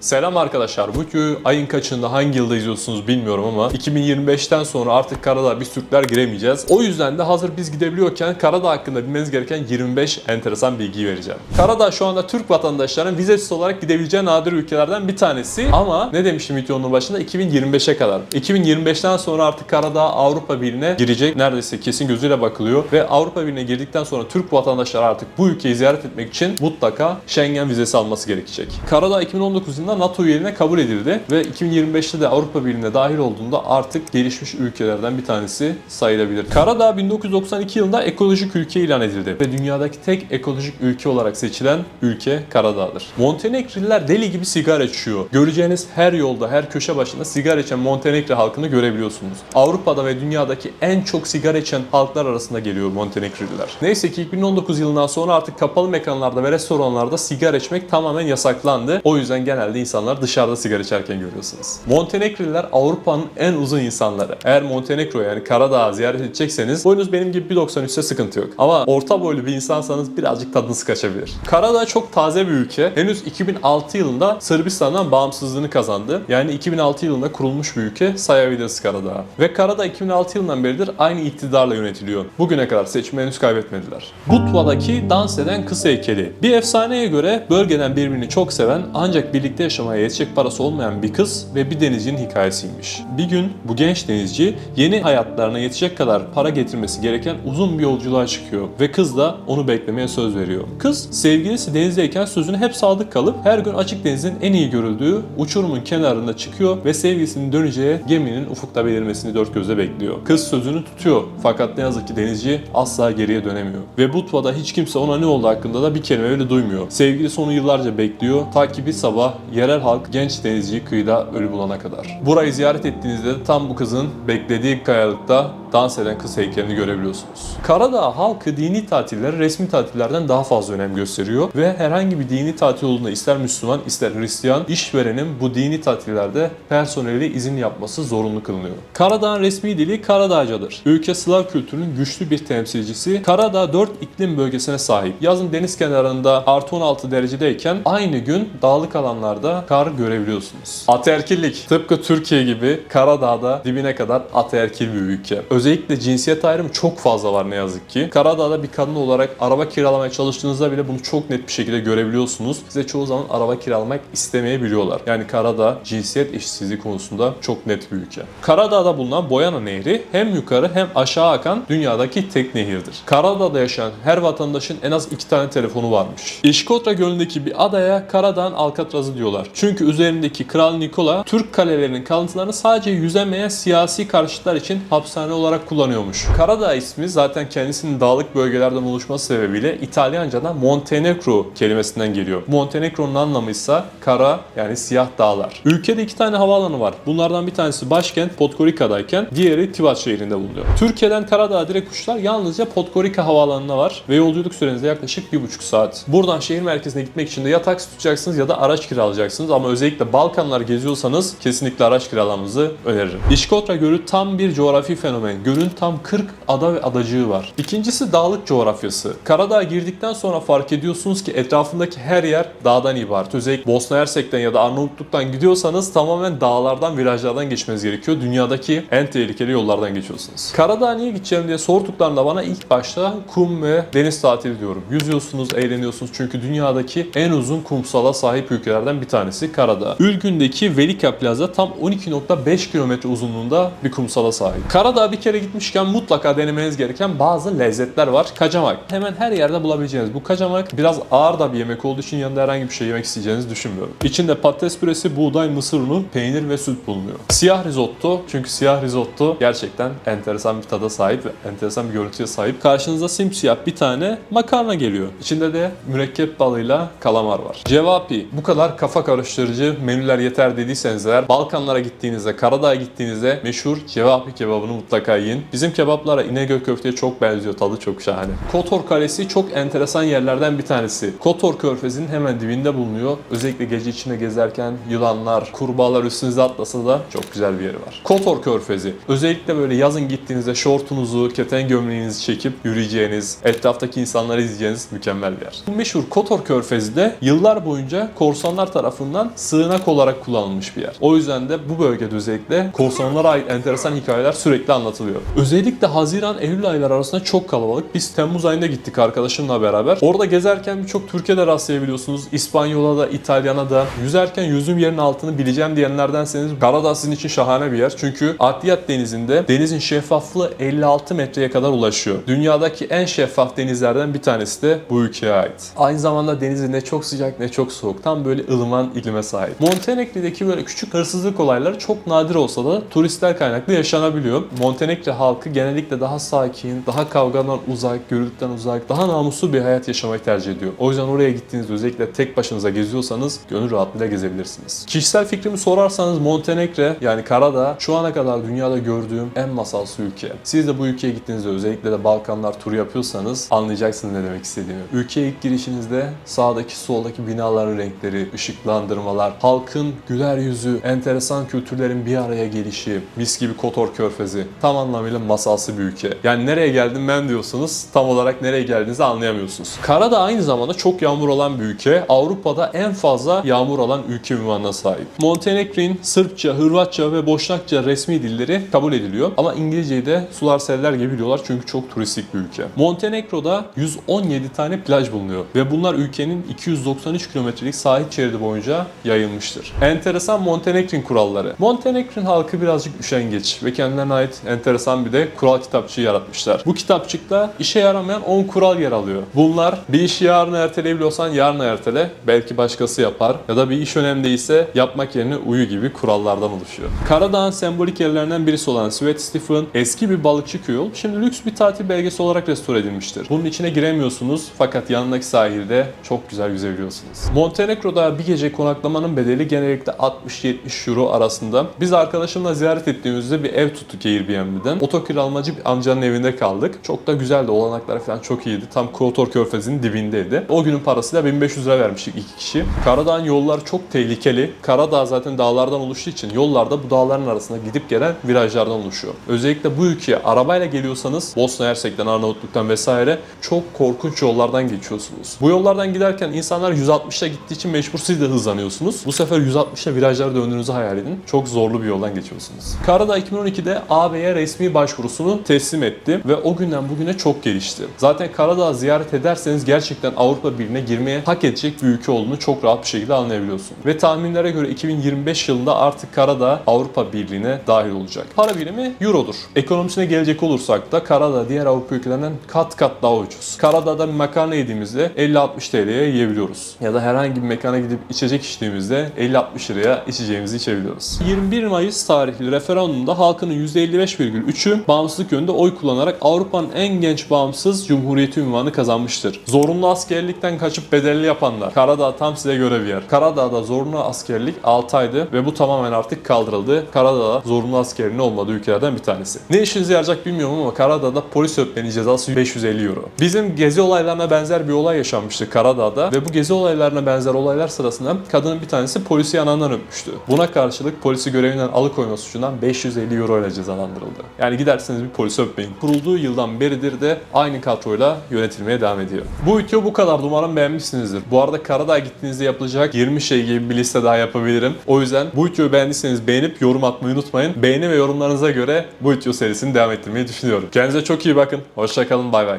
Selam arkadaşlar. Bu ayın kaçında hangi yılda izliyorsunuz bilmiyorum ama 2025'ten sonra artık Karadağ biz Türkler giremeyeceğiz. O yüzden de hazır biz gidebiliyorken Karadağ hakkında bilmeniz gereken 25 enteresan bilgi vereceğim. Karadağ şu anda Türk vatandaşlarının vizesiz olarak gidebileceği nadir ülkelerden bir tanesi ama ne demiştim videonun başında 2025'e kadar. 2025'ten sonra artık Karadağ Avrupa Birliği'ne girecek. Neredeyse kesin gözüyle bakılıyor ve Avrupa Birliği'ne girdikten sonra Türk vatandaşları artık bu ülkeyi ziyaret etmek için mutlaka Schengen vizesi alması gerekecek. Karadağ 2019 yılında NATO üyeliğine kabul edildi ve 2025'te de Avrupa Birliği'ne dahil olduğunda artık gelişmiş ülkelerden bir tanesi sayılabilir. Karadağ 1992 yılında ekolojik ülke ilan edildi ve dünyadaki tek ekolojik ülke olarak seçilen ülke Karadağ'dır. Montenegrililer deli gibi sigara içiyor. Göreceğiniz her yolda, her köşe başında sigara içen Montenegro halkını görebiliyorsunuz. Avrupa'da ve dünyadaki en çok sigara içen halklar arasında geliyor Montenegrililer. Neyse ki 2019 yılından sonra artık kapalı mekanlarda ve restoranlarda sigara içmek tamamen yasaklandı. O yüzden genelde insanlar dışarıda sigara içerken görüyorsunuz. Montenegrililer Avrupa'nın en uzun insanları. Eğer Montenegro yani Karadağ'ı ziyaret edecekseniz boyunuz benim gibi 1.93 ise sıkıntı yok. Ama orta boylu bir insansanız birazcık tadınız kaçabilir. Karadağ çok taze bir ülke. Henüz 2006 yılında Sırbistan'dan bağımsızlığını kazandı. Yani 2006 yılında kurulmuş bir ülke sayabiliriz Karadağ. Ve Karadağ 2006 yılından beridir aynı iktidarla yönetiliyor. Bugüne kadar seçimi henüz kaybetmediler. Butva'daki dans eden kız heykeli. Bir efsaneye göre bölgeden birbirini çok seven ancak birlikte yaşamaya yetecek parası olmayan bir kız ve bir denizcinin hikayesiymiş. Bir gün bu genç denizci yeni hayatlarına yetecek kadar para getirmesi gereken uzun bir yolculuğa çıkıyor ve kız da onu beklemeye söz veriyor. Kız sevgilisi denizdeyken sözüne hep sadık kalıp her gün açık denizin en iyi görüldüğü uçurumun kenarında çıkıyor ve sevgilisinin döneceği geminin ufukta belirmesini dört gözle bekliyor. Kız sözünü tutuyor fakat ne yazık ki denizci asla geriye dönemiyor. Ve Butva'da hiç kimse ona ne oldu hakkında da bir kelime bile duymuyor. Sevgilisi onu yıllarca bekliyor ta ki bir sabah yerel halk genç denizciyi kıyıda ölü bulana kadar. Burayı ziyaret ettiğinizde de tam bu kızın beklediği kayalıkta dans eden kız heykelini görebiliyorsunuz. Karadağ halkı dini tatilleri resmi tatillerden daha fazla önem gösteriyor ve herhangi bir dini tatil olduğunda ister Müslüman ister Hristiyan işverenin bu dini tatillerde personeli izin yapması zorunlu kılınıyor. Karadağ'ın resmi dili Karadağcadır. Ülke Slav kültürünün güçlü bir temsilcisi. Karadağ 4 iklim bölgesine sahip. Yazın deniz kenarında artı 16 derecedeyken aynı gün dağlık alanlarda kar görebiliyorsunuz. Ataerkillik. Tıpkı Türkiye gibi Karadağ'da dibine kadar ataerkil bir ülke. Özellikle cinsiyet ayrımı çok fazla var ne yazık ki. Karadağ'da bir kadın olarak araba kiralamaya çalıştığınızda bile bunu çok net bir şekilde görebiliyorsunuz. Size çoğu zaman araba kiralamak istemeyebiliyorlar. Yani Karadağ cinsiyet eşitsizliği konusunda çok net bir ülke. Karadağ'da bulunan Boyana Nehri hem yukarı hem aşağı akan dünyadaki tek nehirdir. Karadağ'da yaşayan her vatandaşın en az iki tane telefonu varmış. İşkotra Gölü'ndeki bir adaya Karadağ'ın Alcatraz'ı diyorlar. Çünkü üzerindeki Kral Nikola Türk kalelerinin kalıntılarını sadece yüzemeyen siyasi karşıtlar için hapishane olarak kullanıyormuş. Karadağ ismi zaten kendisinin dağlık bölgelerden oluşması sebebiyle İtalyanca'da Montenegro kelimesinden geliyor. Montenegro'nun anlamı ise kara yani siyah dağlar. Ülkede iki tane havaalanı var. Bunlardan bir tanesi başkent Podgorica'dayken diğeri Tivat şehrinde bulunuyor. Türkiye'den Karadağ direkt uçuşlar yalnızca Podgorica havaalanına var ve yolculuk süreniz de yaklaşık bir buçuk saat. Buradan şehir merkezine gitmek için de ya taksi tutacaksınız ya da araç kiralayacaksınız ama özellikle Balkanlar geziyorsanız kesinlikle araç kiralamanızı öneririm. İşkotra Gölü tam bir coğrafi fenomen. Gölün tam 40 ada ve adacığı var. İkincisi dağlık coğrafyası. Karadağ'a girdikten sonra fark ediyorsunuz ki etrafındaki her yer dağdan ibaret. Özellikle Bosna Hersek'ten ya da Arnavutluk'tan gidiyorsanız tamamen dağlardan, virajlardan geçmeniz gerekiyor. Dünyadaki en tehlikeli yollardan geçiyorsunuz. Karadağ'a niye gideceğim diye sorduklarında bana ilk başta kum ve deniz tatili diyorum. Yüzüyorsunuz, eğleniyorsunuz çünkü dünyadaki en uzun kumsala sahip ülkelerden bir tanesi Karadağ. Ülgün'deki Velika Plaza tam 12.5 kilometre uzunluğunda bir kumsala sahip. Karadağ bir kere gitmişken mutlaka denemeniz gereken bazı lezzetler var. Kacamak. Hemen her yerde bulabileceğiniz bu kacamak biraz ağır da bir yemek olduğu için yanında herhangi bir şey yemek isteyeceğinizi düşünmüyorum. İçinde patates püresi, buğday, mısır unu, peynir ve süt bulunuyor. Siyah risotto çünkü siyah risotto gerçekten enteresan bir tada sahip ve enteresan bir görüntüye sahip. Karşınıza simsiyah bir tane makarna geliyor. İçinde de mürekkep balıyla kalamar var. Cevapi. Bu kadar kafa karıştırıcı menüler yeter dediyseniz eğer Balkanlara gittiğinizde, Karadağ'a gittiğinizde meşhur cevapi kebabını mutlaka yiyin. Bizim kebaplara İnegöl köfteye çok benziyor. Tadı çok şahane. Kotor Kalesi çok enteresan yerlerden bir tanesi. Kotor Körfezi'nin hemen dibinde bulunuyor. Özellikle gece içinde gezerken yılanlar, kurbağalar üstünüze atlasa da çok güzel bir yeri var. Kotor Körfezi. Özellikle böyle yazın gittiğinizde şortunuzu, keten gömleğinizi çekip yürüyeceğiniz, etraftaki insanları izleyeceğiniz mükemmel bir yer. Bu meşhur Kotor Körfezi de yıllar boyunca korsanlar tarafından tarafından sığınak olarak kullanılmış bir yer. O yüzden de bu bölgede özellikle korsanlara ait enteresan hikayeler sürekli anlatılıyor. Özellikle Haziran-Eylül ayları arasında çok kalabalık. Biz Temmuz ayında gittik arkadaşımla beraber. Orada gezerken birçok Türkiye de rastlayabiliyorsunuz. İspanyol'a da, İtalyan'a da. Yüzerken yüzüm yerin altını bileceğim diyenlerdenseniz Karadağ sizin için şahane bir yer. Çünkü Adyat Denizi'nde denizin şeffaflığı 56 metreye kadar ulaşıyor. Dünyadaki en şeffaf denizlerden bir tanesi de bu ülkeye ait. Aynı zamanda denizi ne çok sıcak ne çok soğuk. Tam böyle ılıman iklime sahip. Montenegro'daki böyle küçük hırsızlık olayları çok nadir olsa da turistler kaynaklı yaşanabiliyor. Montenegro halkı genellikle daha sakin, daha kavgadan uzak, gürültüden uzak, daha namuslu bir hayat yaşamayı tercih ediyor. O yüzden oraya gittiğinizde özellikle tek başınıza geziyorsanız gönül rahatlığıyla gezebilirsiniz. Kişisel fikrimi sorarsanız Montenegro yani Karadağ şu ana kadar dünyada gördüğüm en masalsı ülke. Siz de bu ülkeye gittiğinizde özellikle de Balkanlar turu yapıyorsanız anlayacaksınız ne demek istediğimi. Ülkeye ilk girişinizde sağdaki soldaki binaların renkleri, ışıklandırmalar, halkın güler yüzü, enteresan kültürlerin bir araya gelişi, mis gibi Kotor Körfezi. Tam anlamıyla masalsı bir ülke. Yani nereye geldim ben diyorsunuz tam olarak nereye geldiğinizi anlayamıyorsunuz. Karadağ aynı zamanda çok yağmur olan bir ülke. Avrupa'da en fazla yağmur alan ülke ünvanına sahip. Montenegro'nun Sırpça, Hırvatça ve Boşnakça resmi dilleri kabul ediliyor. Ama İngilizceyi de sular seller gibi biliyorlar çünkü çok turistik bir ülke. Montenegro'da 117 tane plaj bulunuyor ve bunlar ülkenin 293 kilometrelik sahil şeridi boyunca yayılmıştır. Enteresan Montenegro'nun kuralları. Montenegro'nun halkı birazcık üşengeç ve kendilerine ait enteresan bir de kural kitapçığı yaratmışlar. Bu kitapçıkta işe yaramayan 10 kural yer alıyor. Bunlar bir işi yarına erteleyebiliyorsan yarına ertele. Belki başkası yapar. Ya da bir iş önemli değilse yapmak yerine uyu gibi kurallardan oluşuyor. Karadağ'ın sembolik yerlerinden birisi olan Svet Stephen eski bir balıkçı köyü olup şimdi lüks bir tatil belgesi olarak restore edilmiştir. Bunun içine giremiyorsunuz fakat yanındaki sahilde çok güzel yüzebiliyorsunuz. Montenegro'da bir gece konaklamanın bedeli genellikle 60-70 euro arasında. Biz arkadaşımla ziyaret ettiğimizde bir ev tuttuk Airbnb'den. Otokiralmacı bir amcanın evinde kaldık. Çok da güzeldi. Olanaklar falan çok iyiydi. Tam Kotor Körfezi'nin dibindeydi. O günün parasıyla 1500 lira vermiştik iki kişi. Karadağ'ın yolları çok tehlikeli. Karadağ zaten dağlardan oluştuğu için yollarda bu dağların arasında gidip gelen virajlardan oluşuyor. Özellikle bu ülkeye arabayla geliyorsanız Bosna Hersek'ten, Arnavutluk'tan vesaire çok korkunç yollardan geçiyorsunuz. Bu yollardan giderken insanlar 160'la gittiği için mecbur siz de hızlanıyorsunuz. Bu sefer 160'la virajlara döndüğünüzü hayal edin. Çok zorlu bir yoldan geçiyorsunuz. Karadağ 2012'de AB'ye resmi başvurusunu teslim etti ve o günden bugüne çok gelişti. Zaten Karadağ ziyaret ederseniz gerçekten Avrupa Birliği'ne girmeye hak edecek bir ülke olduğunu çok rahat bir şekilde anlayabiliyorsun. Ve tahminlere göre 2025 yılında artık Karadağ Avrupa Birliği'ne dahil olacak. Para birimi Euro'dur. Ekonomisine gelecek olursak da Karadağ diğer Avrupa ülkelerinden kat kat daha ucuz. Karadağ'da bir makarna yediğimizde 50-60 TL'ye yiyebiliyoruz. Ya da herhangi bir mekana gidip içecek içtiğimizde 50-60 liraya içeceğimizi içebiliyoruz. 21 Mayıs tarihli referandumda halkının %55,3'ü bağımsızlık yönünde oy kullanarak Avrupa'nın en genç bağımsız cumhuriyeti unvanı kazanmıştır. Zorunlu askerlikten kaçıp bedelli yapanlar. Karadağ tam size göre bir yer. Karadağ'da zorunlu askerlik 6 aydı ve bu tamamen artık kaldırıldı. Karadağ zorunlu askerliğin olmadığı ülkelerden bir tanesi. Ne işinize yarayacak bilmiyorum ama Karadağ'da polis öpmenin cezası 550 euro. Bizim gezi olaylarına benzer bir olay yaşanmıştı Karadağ'da ve bu gezi olaylarına benzer olaylar sırasında kadının bir tanesi polisi yanağından öpmüştü. Buna karşılık polisi görevinden alıkoyma suçundan 550 euro ile cezalandırıldı. Yani giderseniz bir polisi öpmeyin. Kurulduğu yıldan beridir de aynı kadroyla yönetilmeye devam ediyor. Bu video bu kadar. Umarım beğenmişsinizdir. Bu arada Karadağ'a gittiğinizde yapılacak 20 şey gibi bir liste daha yapabilirim. O yüzden bu videoyu beğendiyseniz beğenip yorum atmayı unutmayın. Beğeni ve yorumlarınıza göre bu video serisini devam ettirmeyi düşünüyorum. Kendinize çok iyi bakın. Hoşçakalın. Bay bay.